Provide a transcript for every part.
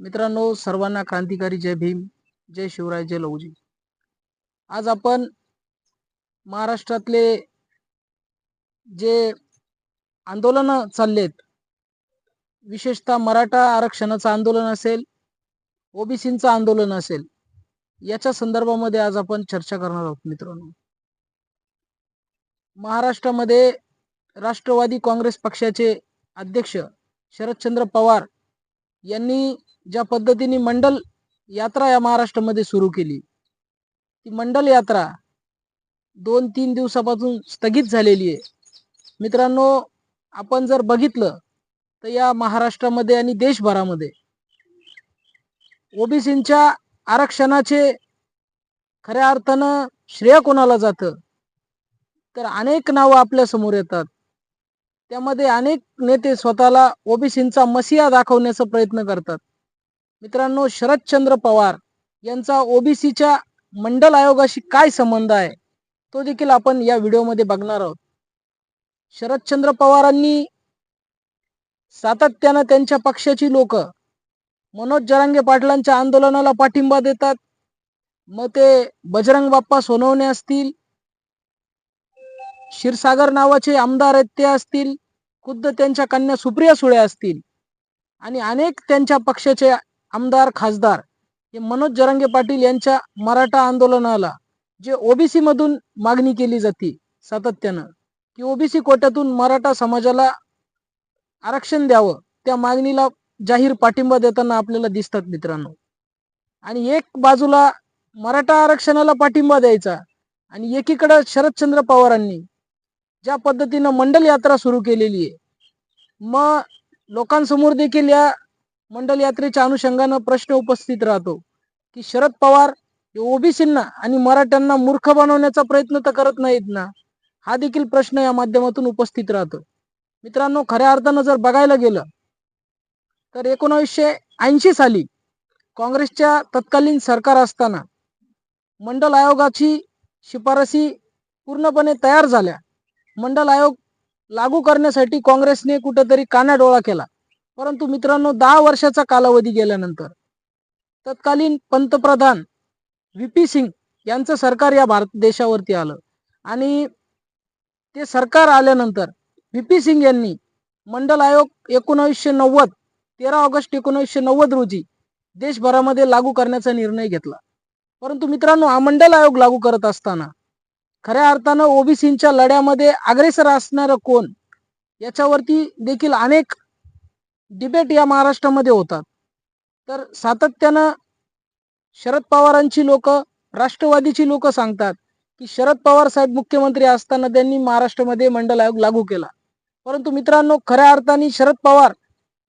मित्रांनो सर्वांना क्रांतिकारी जय भीम जय शिवराय जय लहूजी. आज आपण महाराष्ट्रातले जे आंदोलन चाललेत विशेषतः मराठा आरक्षणाचं आंदोलन असेल ओबीसीचं आंदोलन असेल याच्या संदर्भामध्ये आज आपण चर्चा करणार आहोत मित्रांनो. महाराष्ट्रामध्ये राष्ट्रवादी काँग्रेस पक्षाचे अध्यक्ष शरदचंद्र पवार यांनी ज्या पद्धतीने मंडल यात्रा या महाराष्ट्रामध्ये सुरू केली. ती मंडल यात्रा दोन तीन दिवसापासून स्थगित झालेली आहे. मित्रांनो आपण जर बघितलं तर या महाराष्ट्रामध्ये आणि देशभरामध्ये ओबीसींच्या आरक्षणाचे खऱ्या अर्थानं श्रेय कोणाला जातं? तर अनेक नावं आपल्यासमोर येतात. त्यामध्ये अनेक नेते स्वतःला ओबीसींचा मसिया दाखवण्याचा प्रयत्न करतात. मित्रांनो शरदचंद्र पवार यांचा ओबीसीच्या मंडल आयोगाशी काय संबंध आहे तो देखील आपण या व्हिडिओमध्ये बघणार आहोत. शरदचंद्र पवारांनी सातत्यानं त्यांच्या पक्षाची लोक मनोज जरांगे पाटलांच्या आंदोलनाला पाठिंबा देतात. मग ते बजरंग बाप्पा सोनवणे असतील क्षीरसागर नावाचे आमदार आहेत ते असतील खुद्द त्यांच्या कन्या सुप्रिया सुळे असतील आणि अनेक त्यांच्या पक्षाचे आमदार खासदार हे मनोज जरांगे पाटील यांच्या मराठा आंदोलनाला जे ओबीसी मधून मागणी केली जाते सातत्यानं की ओबीसी कोट्यातून मराठा समाजाला आरक्षण द्यावं त्या मागणीला जाहीर पाठिंबा देताना आपल्याला दिसतात मित्रांनो. आणि एक बाजूला मराठा आरक्षणाला पाठिंबा द्यायचा आणि एकीकडं शरदचंद्र पवारांनी ज्या पद्धतीनं मंडल यात्रा सुरू केलेली आहे मग लोकांसमोर देखील या मंडल यात्रेच्या अनुषंगानं प्रश्न उपस्थित राहतो की शरद पवार हे ओबीसींना आणि मराठ्यांना मूर्ख बनवण्याचा प्रयत्न तर करत नाहीत ना? हा देखील प्रश्न या माध्यमातून उपस्थित राहतो. मित्रांनो खऱ्या अर्थानं जर बघायला गेलं तर एकोणावीसशे ऐंशी साली काँग्रेसच्या तत्कालीन सरकार असताना मंडल आयोगाची शिफारसी पूर्णपणे तयार झाल्या. मंडल आयोग लागू करण्यासाठी काँग्रेसने कुठेतरी कानाडोळा केला. परंतु मित्रांनो दहा वर्षाचा कालावधी गेल्यानंतर तत्कालीन पंतप्रधान व्ही पी सिंग यांचं सरकार या भारत देशावरती आलं. आणि ते सरकार आल्यानंतर व्ही पी सिंग यांनी मंडल आयोग एकोणावीसशे नव्वद तेरा ऑगस्ट एकोणावीसशे नव्वद रोजी देशभरामध्ये लागू करण्याचा निर्णय घेतला. परंतु मित्रांनो हा मंडल आयोग लागू करत असताना खऱ्या अर्थानं ओबीसींच्या लढ्यामध्ये अग्रेसर असणारं कोण? याच्यावरती देखील अनेक डिबेट या महाराष्ट्रामध्ये होतात. तर सातत्यानं शरद पवारांची लोक राष्ट्रवादीची लोक सांगतात की शरद पवार साहेब मुख्यमंत्री असताना त्यांनी महाराष्ट्रामध्ये मंडल आयोग लागू केला. परंतु मित्रांनो खऱ्या अर्थाने शरद पवार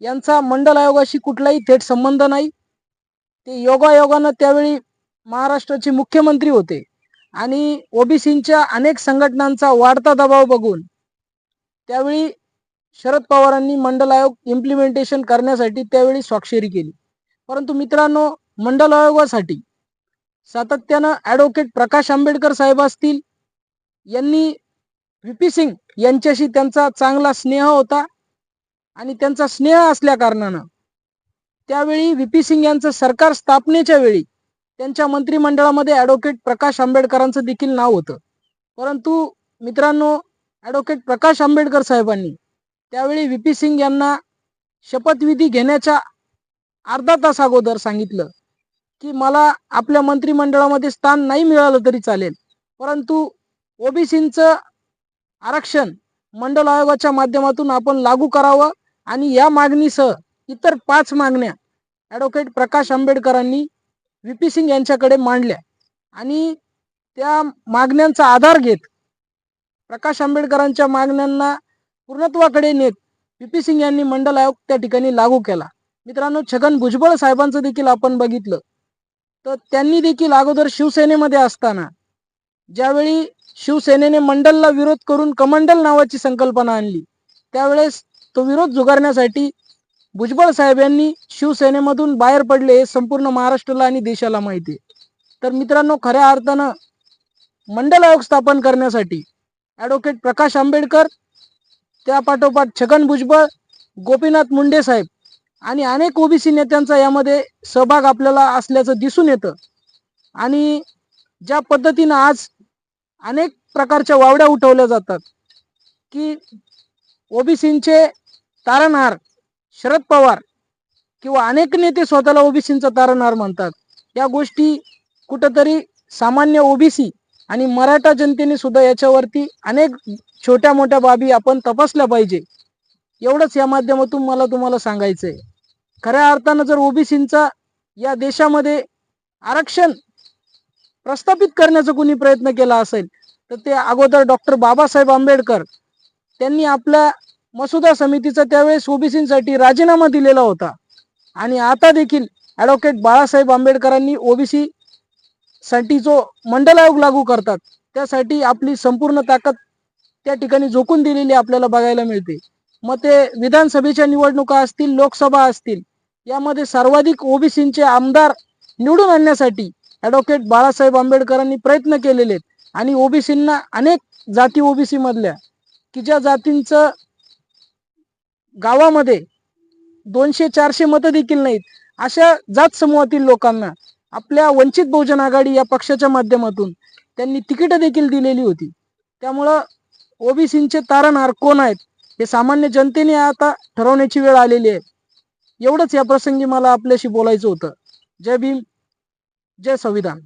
यांचा मंडल आयोगाशी कुठलाही थेट संबंध नाही. ते योगायोगानं त्यावेळी महाराष्ट्राचे मुख्यमंत्री होते. आणि ओबीसींच्या अनेक संघटनांचा वाढता दबाव बघून त्यावेळी शरद पवारांनी मंडल आयोग इम्प्लिमेंटेशन करण्यासाठी त्यावेळी स्वाक्षरी केली. परंतु मित्रांनो मंडल आयोगासाठी सातत्यानं ॲडव्होकेट प्रकाश आंबेडकर साहेब असतील यांनी व्ही पी सिंग यांच्याशी त्यांचा चांगला स्नेह होता आणि त्यांचा स्नेह असल्या कारणानं त्यावेळी व्ही पी सिंग यांचं सरकार स्थापनेच्या वेळी त्यांच्या मंत्रिमंडळामध्ये ॲडव्होकेट प्रकाश आंबेडकरांचं देखील नाव होतं. परंतु मित्रांनो ॲडव्होकेट प्रकाश आंबेडकर साहेबांनी त्यावेळी व्ही पी सिंग यांना शपथविधी घेण्याच्या अर्धा तास अगोदर सांगितलं की मला आपल्या मंत्रिमंडळामध्ये स्थान नाही मिळालं तरी चालेल. परंतु ओबीसींचं आरक्षण मंडल आयोगाच्या माध्यमातून आपण लागू करावं आणि या मागणीसह इतर पाच मागण्या ॲडव्होकेट प्रकाश आंबेडकरांनी व्ही पी सिंग यांच्याकडे मांडल्या आणि त्या मागण्यांचा आधार घेत प्रकाश आंबेडकरांच्या मागण्यांना पूर्णत्वाकडे नेत पी सिंग यांनी मंडल आयोग त्या ठिकाणी लागू केला. मित्रांनो छगन भुजबळ साहेबांचं देखील आपण बघितलं. तर त्यांनी देखील अगोदर शिवसेनेमध्ये असताना ज्यावेळी शिवसेनेने मंडलला विरोध करून कमंडल नावाची संकल्पना आणली त्यावेळेस तो विरोध झुगारण्यासाठी भुजबळ साहेब यांनी शिवसेनेमधून बाहेर पडले हे संपूर्ण महाराष्ट्राला आणि देशाला माहिती आहे. तर मित्रांनो खऱ्या अर्थानं मंडल आयोग स्थापन करण्यासाठी ॲडव्होकेट प्रकाश आंबेडकर त्या पाठोपाठ छगन भुजबळ गोपीनाथ मुंडे साहेब आणि अनेक ओबीसी नेत्यांचा यामध्ये सहभाग आपल्याला असल्याचं दिसून येतं. आणि ज्या पद्धतीनं आज अनेक प्रकारच्या वावड्या उठवल्या जातात की ओबीसींचे तारणहार शरद पवार किंवा अनेक नेते स्वतःला ओबीसींचा तारणहार म्हणतात. या गोष्टी कुठंतरी सामान्य ओबीसी आणि मराठा जनतेने सुद्धा याच्यावरती अनेक छोट्या मोठ्या बाबी आपण तपासल्या पाहिजे. एवढंच या माध्यमातून मला तुम्हाला सांगायचं आहे खऱ्या अर्थानं जर ओबीसींचा या देशामध्ये आरक्षण प्रस्थापित करण्याचा कुणी प्रयत्न केला असेल तर ते अगोदर डॉक्टर बाबासाहेब आंबेडकर त्यांनी आपल्या मसुदा समितीचा त्यावेळेस ओबीसींसाठी राजीनामा दिलेला होता. आणि आता देखील ॲडव्होकेट बाळासाहेब आंबेडकरांनी ओबीसी साठी जो मंडल आयोग लागू करतात त्यासाठी आपली संपूर्ण ताकद त्या ठिकाणी झोकून दिलेली आपल्याला बघायला मिळते. मग ते विधानसभेच्या निवडणुका असतील लोकसभा असतील यामध्ये सर्वाधिक ओबीसींचे आमदार निवडून आणण्यासाठी ॲडव्होकेट बाळासाहेब आंबेडकरांनी प्रयत्न केलेले आहेत. आणि ओबीसींना अनेक जाती ओबीसी मधल्या की ज्या जातींचं गावामध्ये दोनशे चारशे मतं देखील नाहीत अशा जात समूहातील लोकांना आपल्या वंचित बहुजन आघाडी या पक्षाच्या माध्यमातून त्यांनी तिकीट देखील दिलेली होती. त्यामुळं ओबीसींचे तारणहार कोण आहेत हे सामान्य जनतेने आता ठरवण्याची वेळ आलेली आहे. एवढंच या प्रसंगी मला आपल्याशी बोलायचं होतं. जय भीम जय संविधान.